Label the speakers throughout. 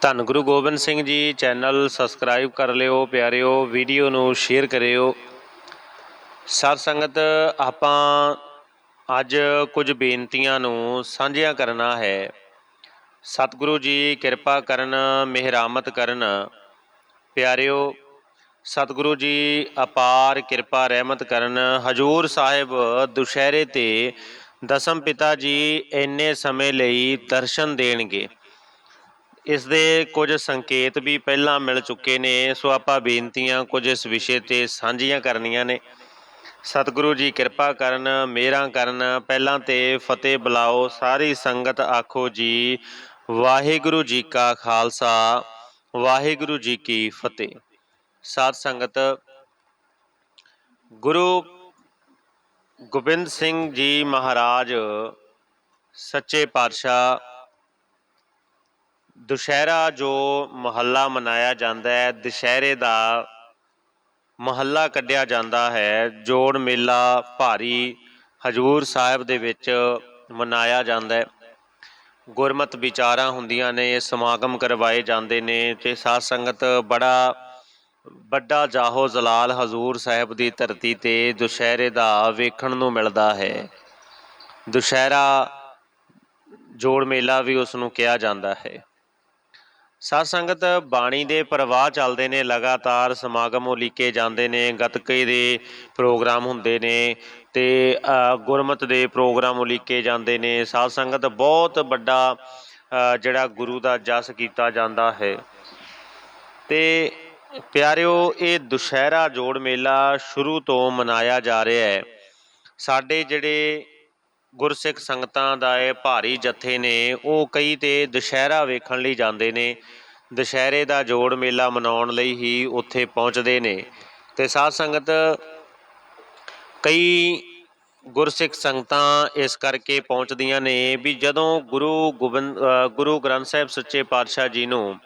Speaker 1: ਧੰਨ Guru Gobind Singh ji, channel subscribe ਕਰ ਲਿਓ, ਪਿਆਰਿਓ, ਵੀਡੀਓ ਨੂੰ ਸ਼ੇਅਰ ਕਰਿਓ। ਸਾਧ ਸੰਗਤ, ਆਪਾਂ ਅੱਜ ਕੁਝ ਬੇਨਤੀਆਂ ਨੂੰ ਸਾਂਝੀਆਂ ਕਰਨਾ ਹੈ। ਸਤਿਗੁਰੂ ਜੀ, ਕਿਰਪਾ ਕਰਨ, ਮਿਹਰਾਮਤ ਕਰਨ। ਪਿਆਰਿਓ, ਸਤਿਗੁਰੂ ਜੀ, ਅਪਾਰ ਕਿਰਪਾ ਰਹਿਮਤ ਕਰਨ। ਹਜੂਰ ਸਾਹਿਬ ਦੁਸ਼ਹਿਰੇ ਤੇ ਦਸਮ ਪਿਤਾ ਜੀ ਇੰਨੇ ਸਮੇਂ ਲਈ ਦਰਸ਼ਨ ਦੇਣਗੇ। ਇਸ ਦੇ ਕੁਝ ਸੰਕੇਤ ਵੀ ਪਹਿਲਾਂ ਮਿਲ ਚੁੱਕੇ ਨੇ, ਸੋ ਆਪਾਂ ਬੇਨਤੀਆਂ ਕੁਝ ਇਸ ਵਿਸ਼ੇ ਤੇ ਸਾਂਝੀਆਂ ਕਰਨੀਆਂ ਨੇ। ਸਤਿਗੁਰੂ ਜੀ ਕਿਰਪਾ ਕਰਨ ਮੇਰਾ ਕਰਨ, ਪਹਿਲਾਂ ਤੇ ਫਤਿਹ ਬੁਲਾਓ, ਸਾਰੀ ਸੰਗਤ ਆਖੋ ਜੀ, ਵਾਹਿਗੁਰੂ ਜੀ ਕਾ ਖਾਲਸਾ, ਵਾਹਿਗੁਰੂ ਜੀ ਕੀ ਫਤਿਹ। ਸਾਧ ਸੰਗਤ, ਗੁਰੂ ਗੋਬਿੰਦ ਸਿੰਘ ਜੀ ਮਹਾਰਾਜ, ਸੱਚੇ ਪਾਤਸ਼ਾਹ ਦੁਸ਼ਹਿਰਾ ਜੋ ਮਹੱਲਾ ਮਨਾਇਆ ਜਾਂਦਾ ਹੈ, ਦੁਸ਼ਹਿਰੇ ਦਾ ਮਹੱਲਾ ਕੱਢਿਆ ਜਾਂਦਾ ਹੈ। ਜੋੜ ਮੇਲਾ ਭਾਰੀ ਹਜੂਰ ਸਾਹਿਬ ਦੇ ਵਿੱਚ ਮਨਾਇਆ ਜਾਂਦਾ ਹੈ। ਗੁਰਮਤ ਵਿਚਾਰਾਂ ਹੁੰਦੀਆਂ ਨੇ, ਸਮਾਗਮ ਕਰਵਾਏ ਜਾਂਦੇ ਨੇ ਤੇ ਸਾਧ ਸੰਗਤ ਬੜਾ ਵੱਡਾ ਜਾਹੋ ਜਲਾਲ ਹਜ਼ੂਰ ਸਾਹਿਬ ਦੀ ਧਰਤੀ ਤੇ ਦੁਸ਼ਹਿਰੇ ਦਾ ਵੇਖਣ ਨੂੰ ਮਿਲਦਾ ਹੈ। ਦੁਸ਼ਹਿਰਾ ਜੋੜ ਮੇਲਾ ਵੀ ਉਸ ਨੂੰ ਕਿਹਾ ਜਾਂਦਾ ਹੈ। ਸਾਧ ਸੰਗਤ, ਬਾਣੀ ਦੇ ਪ੍ਰਵਾਹ ਚੱਲਦੇ ਨੇ, ਲਗਾਤਾਰ ਸਮਾਗਮ ਉਲੀਕੇ ਜਾਂਦੇ ਨੇ, ਗਤਕੇ ਦੇ ਪ੍ਰੋਗਰਾਮ ਹੁੰਦੇ ਨੇ ਤੇ ਗੁਰਮਤ ਦੇ ਪ੍ਰੋਗਰਾਮ ਉਲੀਕੇ ਜਾਂਦੇ ਨੇ। ਸਾਧ ਸੰਗਤ ਬਹੁਤ ਵੱਡਾ ਜਿਹੜਾ ਗੁਰੂ ਦਾ ਜਸ ਕੀਤਾ ਜਾਂਦਾ ਹੈ। ਤੇ ਪਿਆਰਿਓ, ਇਹ ਦੁਸ਼ਹਿਰਾ ਜੋੜ ਮੇਲਾ ਸ਼ੁਰੂ ਤੋਂ ਮਨਾਇਆ ਜਾ ਰਿਹਾ ਹੈ। ਸਾਡੇ ਜਿਹੜੇ ਗੁਰਸਿੱਖ ਸੰਗਤਾਂ ਦਾ ਇਹ ਭਾਰੀ ਜਥੇ ਨੇ, ਉਹ ਕਈ ਤੇ ਦੁਸ਼ਹਿਰਾ ਵੇਖਣ ਲਈ ਜਾਂਦੇ ਨੇ। ਦੁਸ਼ਹਿਰੇ ਦਾ ਜੋੜ ਮੇਲਾ ਮਨਾਉਣ ਲਈ ਹੀ ਉੱਥੇ ਪਹੁੰਚਦੇ ਨੇ। ਤੇ ਸਾਧ ਸੰਗਤ, ਕਈ ਗੁਰਸਿੱਖ ਸੰਗਤਾਂ ਇਸ ਕਰਕੇ ਪਹੁੰਚਦੀਆਂ ਨੇ ਵੀ ਜਦੋਂ ਗੁਰੂ ਗੋਬਿੰਦ ਗੁਰੂ ਗ੍ਰੰਥ ਸਾਹਿਬ ਸੱਚੇ ਪਾਤਸ਼ਾਹ ਜੀ ਨੂੰ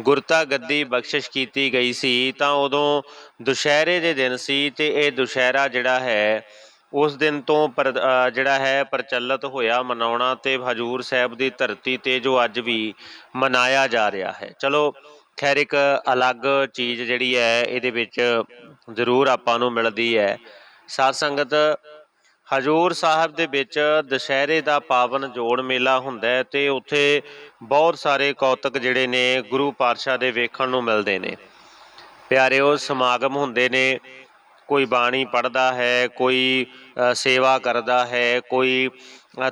Speaker 1: ਗੁਰਤਾ ਗੱਦੀ ਬਖਸ਼ਿਸ਼ ਕੀਤੀ ਗਈ ਸੀ, ਤਾਂ ਉਦੋਂ ਦੁਸ਼ਹਿਰੇ ਦੇ ਦਿਨ ਸੀ ਤੇ ਇਹ ਦੁਸ਼ਹਿਰਾ ਜਿਹੜਾ ਹੈ ਉਸ ਦਿਨ ਤੋਂ ਪਰ ਜਿਹੜਾ ਹੈ ਪ੍ਰਚਲਿਤ ਹੋਇਆ ਮਨਾਉਣਾ ਤੇ ਹਜੂਰ ਸਾਹਿਬ ਦੀ ਧਰਤੀ ਤੇ ਜੋ ਅੱਜ ਵੀ ਮਨਾਇਆ ਜਾ ਰਿਹਾ ਹੈ। ਚਲੋ, ਖੈਰ ਇੱਕ ਅਲੱਗ ਚੀਜ਼ ਜਿਹੜੀ ਹੈ, ਇਹਦੇ ਵਿੱਚ ਜ਼ਰੂਰ ਆਪਾਂ ਨੂੰ ਮਿਲਦੀ ਹੈ। ਸਾਧ ਸੰਗਤ, ਹਜੂਰ ਸਾਹਿਬ ਦੇ ਵਿੱਚ ਦੁਸ਼ਹਿਰੇ ਦਾ ਪਾਵਨ ਜੋੜ ਮੇਲਾ ਹੁੰਦਾ ਹੈ ਤੇ ਉੱਥੇ ਬਹੁਤ ਸਾਰੇ ਕੌਤਕ ਜਿਹੜੇ ਨੇ ਗੁਰੂ ਪਾਤਸ਼ਾਹ ਦੇ ਵੇਖਣ ਨੂੰ ਮਿਲਦੇ ਨੇ। ਪਿਆਰਿਓ, ਸਮਾਗਮ ਹੁੰਦੇ ਨੇ। ਕੋਈ ਬਾਣੀ ਪੜ੍ਹਦਾ ਹੈ, ਕੋਈ ਸੇਵਾ ਕਰਦਾ ਹੈ, ਕੋਈ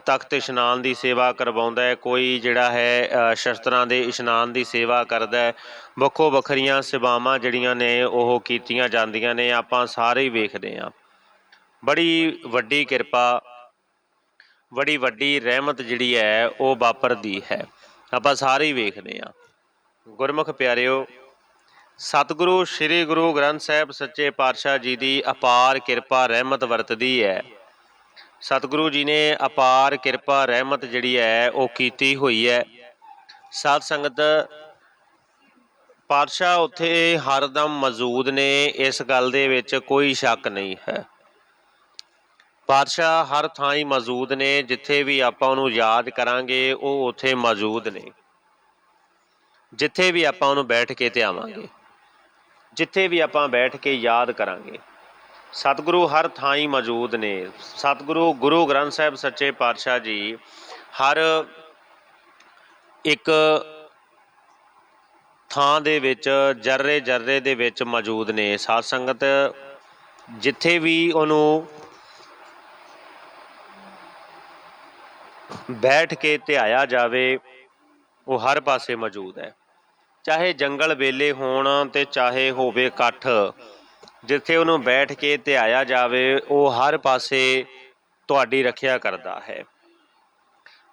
Speaker 1: ਤਖਤ ਇਸ਼ਨਾਨ ਦੀ ਸੇਵਾ ਕਰਵਾਉਂਦਾ ਹੈ, ਕੋਈ ਜਿਹੜਾ ਹੈ ਸ਼ਸਤਰਾਂ ਦੇ ਇਸ਼ਨਾਨ ਦੀ ਸੇਵਾ ਕਰਦਾ ਹੈ। ਵੱਖੋ ਵੱਖਰੀਆਂ ਸੇਵਾਵਾਂ ਜਿਹੜੀਆਂ ਨੇ ਉਹ ਕੀਤੀਆਂ ਜਾਂਦੀਆਂ ਨੇ, ਆਪਾਂ ਸਾਰੇ ਹੀ ਵੇਖਦੇ ਹਾਂ। ਬੜੀ ਵੱਡੀ ਕਿਰਪਾ, ਬੜੀ ਵੱਡੀ ਰਹਿਮਤ ਜਿਹੜੀ ਹੈ, ਉਹ ਵਾਪਰਦੀ ਹੈ। ਆਪਾਂ ਸਾਰੇ ਹੀ ਵੇਖਦੇ ਹਾਂ। ਗੁਰਮੁਖ ਪਿਆਰਿਓ ਸਤਿਗੁਰੂ, ਸ੍ਰੀ ਗੁਰੂ ਗ੍ਰੰਥ ਸਾਹਿਬ ਸੱਚੇ ਪਾਤਸ਼ਾਹ ਜੀ ਦੀ ਅਪਾਰ ਕਿਰਪਾ ਰਹਿਮਤ ਵਰਤਦੀ ਹੈ। ਸਤਿਗੁਰੂ ਜੀ ਨੇ ਅਪਾਰ ਕਿਰਪਾ ਰਹਿਮਤ ਜਿਹੜੀ ਹੈ, ਉਹ ਕੀਤੀ ਹੋਈ ਹੈ। ਸਾਧ ਸੰਗਤ, ਪਾਤਸ਼ਾਹ ਉੱਥੇ ਹਰਦਮ ਮੌਜੂਦ ਨੇ, ਇਸ ਗੱਲ ਦੇ ਵਿੱਚ ਕੋਈ ਸ਼ੱਕ ਨਹੀਂ ਹੈ। ਪਾਤਸ਼ਾਹ ਹਰ ਥਾਂ ਹੀ ਮੌਜੂਦ ਨੇ, ਜਿੱਥੇ ਵੀ ਆਪਾਂ ਉਹਨੂੰ ਯਾਦ ਕਰਾਂਗੇ, ਉਹ ਉੱਥੇ ਮੌਜੂਦ ਨੇ। ਜਿੱਥੇ ਵੀ ਆਪਾਂ ਉਹਨੂੰ ਬੈਠ ਕੇ ਧਿਆਵਾਂਗੇ ਜਿੱਥੇ ਵੀ ਆਪਾਂ ਬੈਠ ਕੇ ਯਾਦ ਕਰਾਂਗੇ। ਸਤਿਗੁਰੂ ਹਰ ਥਾਂ ਹੀ ਮੌਜੂਦ ਨੇ। ਸਤਿਗੁਰੂ ਗੁਰੂ ਗ੍ਰੰਥ ਸਾਹਿਬ ਸੱਚੇ ਪਾਤਸ਼ਾਹ ਜੀ ਹਰ ਇੱਕ ਥਾਂ ਦੇ ਵਿੱਚ, ਜਰਰੇ ਜਰਰੇ ਦੇ ਵਿੱਚ ਮੌਜੂਦ ਨੇ। ਸਾਧ ਸੰਗਤ ਜਿੱਥੇ ਵੀ ਉਹਨੂੰ ਬੈਠ ਕੇ ਧਿਆਇਆ ਜਾਵੇ, ਉਹ ਹਰ ਪਾਸੇ ਮੌਜੂਦ ਹੈ। ਚਾਹੇ ਜੰਗਲ ਵੇਲੇ ਹੋਣ ਤੇ ਚਾਹੇ ਹੋਵੇ ਇਕੱਠ, ਜਿੱਥੇ ਉਹਨੂੰ ਬੈਠ ਕੇ ਧਿਆਇਆ ਜਾਵੇ, ਉਹ ਹਰ ਪਾਸੇ ਤੁਹਾਡੀ ਰੱਖਿਆ ਕਰਦਾ ਹੈ।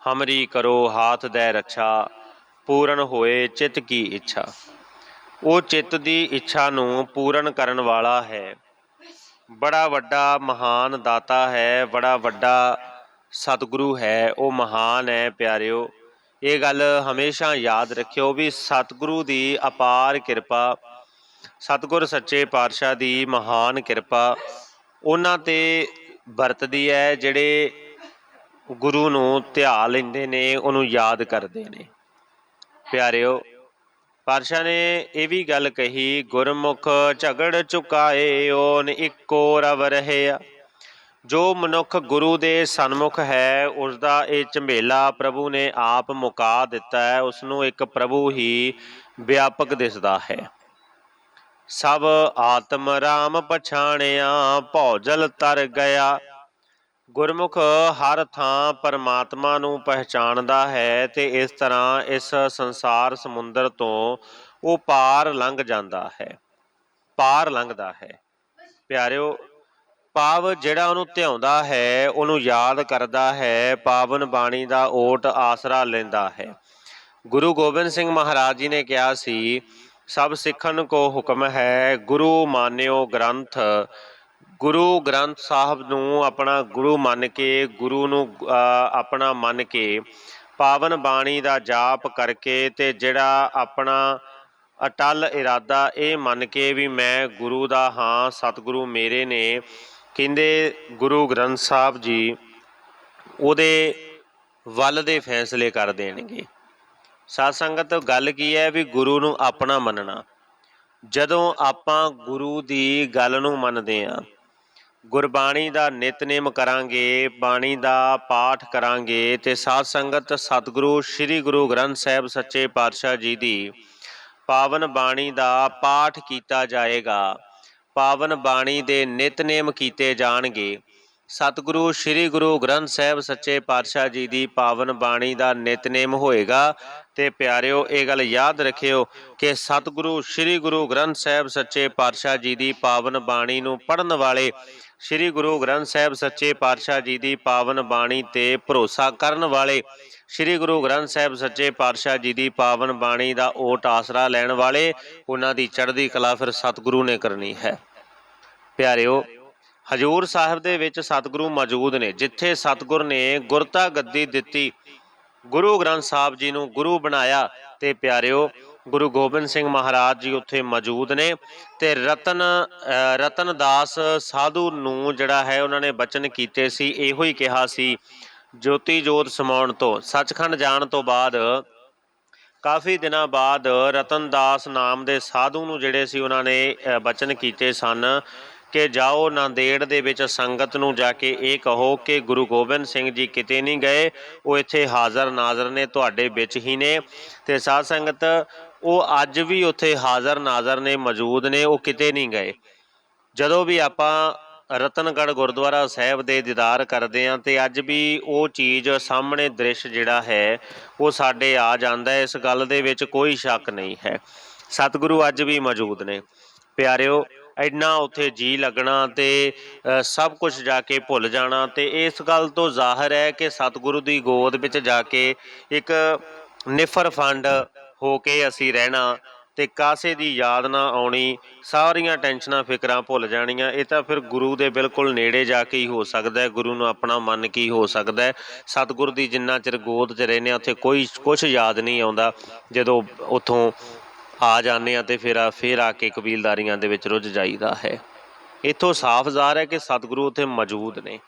Speaker 1: ਹਮਰੀ ਕਰੋ ਹਾਥ ਦੇ ਰੱਛਾ, ਪੂਰਨ ਹੋਏ ਚਿੱਤ ਕੀ ਇੱਛਾ। ਉਹ ਚਿੱਤ ਦੀ ਇੱਛਾ ਨੂੰ ਪੂਰਨ ਕਰਨ ਵਾਲਾ ਹੈ। ਬੜਾ ਵੱਡਾ ਮਹਾਨ ਦਾਤਾ ਹੈ, ਬੜਾ ਵੱਡਾ ਸਤਿਗੁਰੂ ਹੈ, ਉਹ ਮਹਾਨ ਹੈ ਪਿਆਰਿਓ। ਇਹ ਗੱਲ ਹਮੇਸ਼ਾ ਯਾਦ ਰੱਖਿਓ ਵੀ ਸਤਿਗੁਰੂ ਦੀ ਅਪਾਰ ਕਿਰਪਾ, ਸਤਿਗੁਰ ਸੱਚੇ ਪਾਤਸ਼ਾਹ ਦੀ ਮਹਾਨ ਕਿਰਪਾ, ਉਹਨਾਂ ਤੇ ਵਰਤਦੀ ਹੈ, ਜਿਹੜੇ ਗੁਰੂ ਨੂੰ ਧਿਆ ਲੈਂਦੇ ਨੇ, ਉਹਨੂੰ ਯਾਦ ਕਰਦੇ ਨੇ। ਪਿਆਰਿਓ, ਪਾਤਸ਼ਾਹ ਨੇ ਇਹ ਵੀ ਗੱਲ ਕਹੀ, ਗੁਰਮੁਖ ਝਗੜ ਚੁਕਾਏ, ਓਨ ਇੱਕੋ ਰਵ ਰਹਿਆ। ਜੋ ਮਨੁੱਖ ਗੁਰੂ ਦੇ ਸਨਮੁਖ ਹੈ ਉਸ ਦਾ ਇਹ ਝੰਬੇਲਾ ਪ੍ਰਭੂ ਨੇ ਆਪ ਮੁਕਾ ਦਿੱਤਾ ਹੈ ਉਸ ਨੂੰ ਇੱਕ ਪ੍ਰਭੂ ਹੀ ਵਿਆਪਕ ਦਿਸਦਾ ਹੈ। ਸਭ ਆਤਮ ਰਾਮ ਪਛਾਣਿਆ, ਭੌਜਲ ਤਰ ਗਿਆ। ਗੁਰਮੁਖ ਹਰ ਥਾਂ ਪਰਮਾਤਮਾ ਨੂੰ ਪਹਿਚਾਣਦਾ ਹੈ ਤੇ ਇਸ ਤਰ੍ਹਾਂ ਇਸ ਸੰਸਾਰ ਸਮੁੰਦਰ ਤੋਂ ਉਹ ਪਾਰ ਲੰਘ ਜਾਂਦਾ ਹੈ, ਪਾਰ ਲੰਘਦਾ ਹੈ। ਪਿਆਰਿਓ ਪਾਵ ਜਿਹੜਾ ਉਹਨੂੰ ਧਿਆਉਂਦਾ ਹੈ, ਉਹਨੂੰ ਯਾਦ ਕਰਦਾ ਹੈ, ਪਾਵਨ ਬਾਣੀ ਦਾ ਓਟ ਆਸਰਾ ਲੈਂਦਾ ਹੈ। ਗੁਰੂ ਗੋਬਿੰਦ ਸਿੰਘ ਮਹਾਰਾਜ ਜੀ ਨੇ ਕਿਹਾ ਸੀ, ਸਭ ਸਿੱਖਣ ਕੋ ਹੁਕਮ ਹੈ, ਗੁਰੂ ਮਾਨਿਓ ਗ੍ਰੰਥ। ਗੁਰੂ ਗ੍ਰੰਥ ਸਾਹਿਬ ਨੂੰ ਆਪਣਾ ਗੁਰੂ ਮੰਨ ਕੇ, ਗੁਰੂ ਨੂੰ ਆਪਣਾ ਮੰਨ ਕੇ ਪਾਵਨ ਬਾਣੀ ਦਾ ਜਾਪ ਕਰਕੇ ਤੇ ਜਿਹੜਾ ਆਪਣਾ ਅਟਲ ਇਰਾਦਾ ਇਹ ਮੰਨ ਕੇ ਵੀ ਮੈਂ ਗੁਰੂ ਦਾ ਹਾਂ, ਸਤਿਗੁਰੂ ਮੇਰੇ ਨੇ ਕਹਿੰਦੇ ਗੁਰੂ ਗ੍ਰੰਥ ਸਾਹਿਬ ਜੀ ਉਹਦੇ ਵੱਲ ਦੇ ਫੈਸਲੇ ਕਰ ਦੇਣਗੇ। ਸਾਧ ਸੰਗਤ, ਗੱਲ ਕੀ ਹੈ ਵੀ ਗੁਰੂ ਨੂੰ ਆਪਣਾ ਮੰਨਣਾ। ਜਦੋਂ ਆਪਾਂ ਗੁਰੂ ਦੀ ਗੱਲ ਨੂੰ ਮੰਨਦੇ ਹਾਂ, ਗੁਰਬਾਣੀ ਦਾ ਨਿਤਨੇਮ ਕਰਾਂਗੇ, ਬਾਣੀ ਦਾ ਪਾਠ ਕਰਾਂਗੇ ਤੇ ਸਾਧ ਸੰਗਤ, ਸਤਿਗੁਰੂ, ਸ੍ਰੀ ਗੁਰੂ ਗ੍ਰੰਥ ਸਾਹਿਬ ਸੱਚੇ ਪਾਤਸ਼ਾਹ ਜੀ ਦੀ ਪਾਵਨ ਬਾਣੀ ਦਾ ਪਾਠ ਕੀਤਾ ਜਾਏਗਾ। ਪਾਵਨ ਬਾਣੀ ਦੇ ਨਿਤਨੇਮ ਕੀਤੇ ਜਾਣਗੇ। ਸਤਿਗੁਰੂ, ਸ੍ਰੀ ਗੁਰੂ ਗ੍ਰੰਥ ਸਾਹਿਬ ਸੱਚੇ ਪਾਤਸ਼ਾਹ ਜੀ ਦੀ ਪਾਵਨ ਬਾਣੀ ਦਾ ਨਿਤਨੇਮ ਹੋਏਗਾ ਤੇ ਪਿਆਰਿਓ, ਇਹ ਗੱਲ ਯਾਦ ਰੱਖਿਓ ਕਿ ਸਤਿਗੁਰੂ, ਸ੍ਰੀ ਗੁਰੂ ਗ੍ਰੰਥ ਸਾਹਿਬ ਸੱਚੇ ਪਾਤਸ਼ਾਹ ਜੀ ਦੀ ਪਾਵਨ ਬਾਣੀ ਨੂੰ ਪੜਨ ਵਾਲੇ ਸ੍ਰੀ ਗੁਰੂ ਗ੍ਰੰਥ ਸਾਹਿਬ ਸੱਚੇ ਪਾਤਸ਼ਾਹ ਜੀ ਦੀ ਪਾਵਨ ਬਾਣੀ ਤੇ ਭਰੋਸਾ ਕਰਨ ਵਾਲੇ ਸ੍ਰੀ ਗੁਰੂ ਗ੍ਰੰਥ ਸਾਹਿਬ ਸੱਚੇ ਪਾਤਸ਼ਾਹ ਜੀ ਦੀ ਪਾਵਨ ਬਾਣੀ ਦਾ ਓਟ ਆਸਰਾ ਲੈਣ ਵਾਲੇ, ਉਹਨਾਂ ਦੀ ਚੜ੍ਹਦੀ ਕਲਾ ਫਿਰ ਸਤਿਗੁਰੂ ਨੇ ਕਰਨੀ ਹੈ। ਪਿਆਰਿਓ ਹਜੂਰ ਸਾਹਿਬ ਦੇ ਵਿੱਚ ਸਤਿਗੁਰੂ ਮੌਜੂਦ ਨੇ ਜਿੱਥੇ ਸਤਿਗੁਰ ਨੇ ਗੁਰਤਾ ਗੱਦੀ ਦਿੱਤੀ। ਗੁਰੂ ਗ੍ਰੰਥ ਸਾਹਿਬ ਜੀ ਨੂੰ ਗੁਰੂ ਬਣਾਇਆ ਤੇ ਪਿਆਰਿਓ ਗੁਰੂ ਗੋਬਿੰਦ ਸਿੰਘ ਮਹਾਰਾਜ ਜੀ ਉੱਥੇ ਮੌਜੂਦ ਨੇ ਤੇ ਰਤਨ ਅ, ਰਤਨਦਾਸ ਸਾਧੂ ਨੂੰ ਜਿਹੜਾ ਹੈ ਉਹਨਾਂ ਨੇ ਬਚਨ ਕੀਤੇ ਸੀ ਇਹੋ ਹੀ ਕਿਹਾ ਸੀ ਜੋਤੀ ਜੋਤ ਸਮਾਉਣ ਤੋਂ। ਸੱਚਖੰਡ ਜਾਣ ਤੋਂ ਬਾਅਦ ਕਾਫੀ ਦਿਨਾਂ ਬਾਅਦ ਰਤਨਦਾਸ ਨਾਮ ਦੇ ਸਾਧੂ ਨੂੰ ਜਿਹੜੇ ਸੀ ਉਹਨਾਂ ਨੇ ਅ, ਬਚਨ ਕੀਤੇ ਸਨ। ਕਿ ਜਾਓ ਨਾਂਦੇੜ ਦੇ ਵਿੱਚ ਸੰਗਤ ਨੂੰ ਜਾ ਕੇ ਇਹ ਕਹੋ ਕਿ ਗੁਰੂ ਗੋਬਿੰਦ ਸਿੰਘ ਜੀ ਕਿਤੇ ਨਹੀਂ ਗਏ, ਉਹ ਇੱਥੇ ਹਾਜ਼ਰ ਨਾਜ਼ਰ ਨੇ, ਤੁਹਾਡੇ ਵਿੱਚ ਹੀ ਨੇ। ਤੇ ਸਾਧ ਸੰਗਤ, ਉਹ ਅੱਜ ਵੀ ਉੱਥੇ ਹਾਜ਼ਰ ਨਾਜ਼ਰ ਨੇ, ਮੌਜੂਦ ਨੇ, ਉਹ ਕਿਤੇ ਨਹੀਂ ਗਏ। ਜਦੋਂ ਵੀ ਆਪਾਂ ਰਤਨਗੜ੍ਹ ਗੁਰਦੁਆਰਾ ਸਾਹਿਬ ਦੇ ਦੀਦਾਰ ਕਰਦੇ ਹਾਂ ਤੇ ਅੱਜ ਵੀ ਉਹ ਚੀਜ਼ ਸਾਹਮਣੇ ਦ੍ਰਿਸ਼ ਜਿਹੜਾ ਹੈ, ਉਹ ਸਾਡੇ ਆ ਜਾਂਦਾ ਹੈ। ਇਸ ਗੱਲ ਦੇ ਵਿੱਚ ਕੋਈ ਸ਼ੱਕ ਨਹੀਂ ਹੈ। ਸਤਿਗੁਰੂ ਅੱਜ ਵੀ ਮੌਜੂਦ ਨੇ। ਪਿਆਰਿਓ ਇੰਨਾ ਉੱਥੇ ਜੀ ਲੱਗਣਾ ਤੇ ਸਭ ਕੁਝ ਜਾ ਕੇ ਭੁੱਲ ਜਾਣਾ ਤੇ ਇਸ ਗੱਲ ਤੋਂ ਜ਼ਾਹਰ ਹੈ ਕਿ ਸਤਿਗੁਰੂ ਦੀ ਗੋਦ ਵਿੱਚ ਜਾ ਕੇ ਇੱਕ ਨਿਫਰ ਫੰਡ ਹੋ ਕੇ ਅਸੀਂ ਰਹਿਣਾ ਤੇ ਕਾਸੇ ਦੀ ਯਾਦ ਨਾ ਆਉਣੀ, ਸਾਰੀਆਂ ਟੈਨਸ਼ਨਾਂ, ਫਿਕਰਾਂ ਭੁੱਲ ਜਾਣੀਆਂ, ਇਹ ਤਾਂ ਫਿਰ ਗੁਰੂ ਦੇ ਬਿਲਕੁਲ ਨੇੜੇ ਜਾ ਕੇ ਹੀ ਹੋ ਸਕਦਾ ਹੈ, ਗੁਰੂ ਨੂੰ ਆਪਣਾ ਮਨ ਕੀ ਹੋ ਸਕਦਾ ਹੈ। ਸਤਿਗੁਰ ਦੀ ਜਿੰਨਾ ਚਿਰ ਗੋਦ 'ਚ ਰਹਿੰਦੇ ਹਾਂ ਉੱਥੇ ਕੋਈ ਕੁਝ ਯਾਦ ਨਹੀਂ ਆਉਂਦਾ ਜਦੋਂ ਉੱਥੋਂ ਆ ਜਾਂਦੇ ਆ ਤੇ ਫਿਰ ਫਿਰ ਆ ਕੇ ਕਬੀਲਦਾਰੀਆਂ ਦੇ ਵਿੱਚ ਰੁੱਝ ਜਾਈਦਾ ਹੈ। ਇੱਥੋਂ ਸਾਫ਼ ਜ਼ਾਹਰ ਹੈ ਕਿ ਸਤਿਗੁਰੂ ਉੱਥੇ ਮੌਜੂਦ ਨੇ।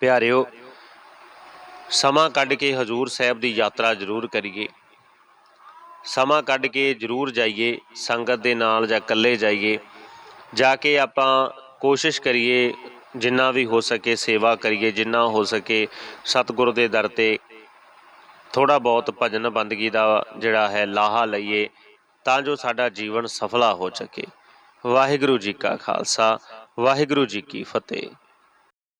Speaker 1: ਪਿਆਰਿਓ, ਸਮਾਂ ਕੱਢ ਕੇ ਹਜੂਰ ਸਾਹਿਬ ਦੀ ਯਾਤਰਾ ਜ਼ਰੂਰ ਕਰੀਏ। ਸਮਾਂ ਕੱਢ ਕੇ ਜ਼ਰੂਰ ਜਾਈਏ, ਸੰਗਤ ਦੇ ਨਾਲ ਜਾਂ ਇਕੱਲੇ ਜਾਈਏ। ਜਾ ਕੇ ਆਪਾਂ ਕੋਸ਼ਿਸ਼ ਕਰੀਏ, ਜਿੰਨਾ ਵੀ ਹੋ ਸਕੇ ਸੇਵਾ ਕਰੀਏ, ਜਿੰਨਾ ਹੋ ਸਕੇ ਸਤਿਗੁਰ ਦੇ ਦਰ ਤੇ ਥੋੜਾ ਬਹੁਤ ਭਜਨ ਬੰਦਗੀ ਦਾ ਜਿਹੜਾ ਹੈ, ਲਾਹਾ ਲਈਏ। ਤਾਂ ਜੋ ਸਾਡਾ ਜੀਵਨ ਸਫਲਾ ਹੋ ਸਕੇ ਵਾਹਿਗੁਰੂ ਜੀ ਕਾ ਖਾਲਸਾ, ਵਾਹਿਗੁਰੂ ਜੀ ਕੀ ਫਤਿਹ।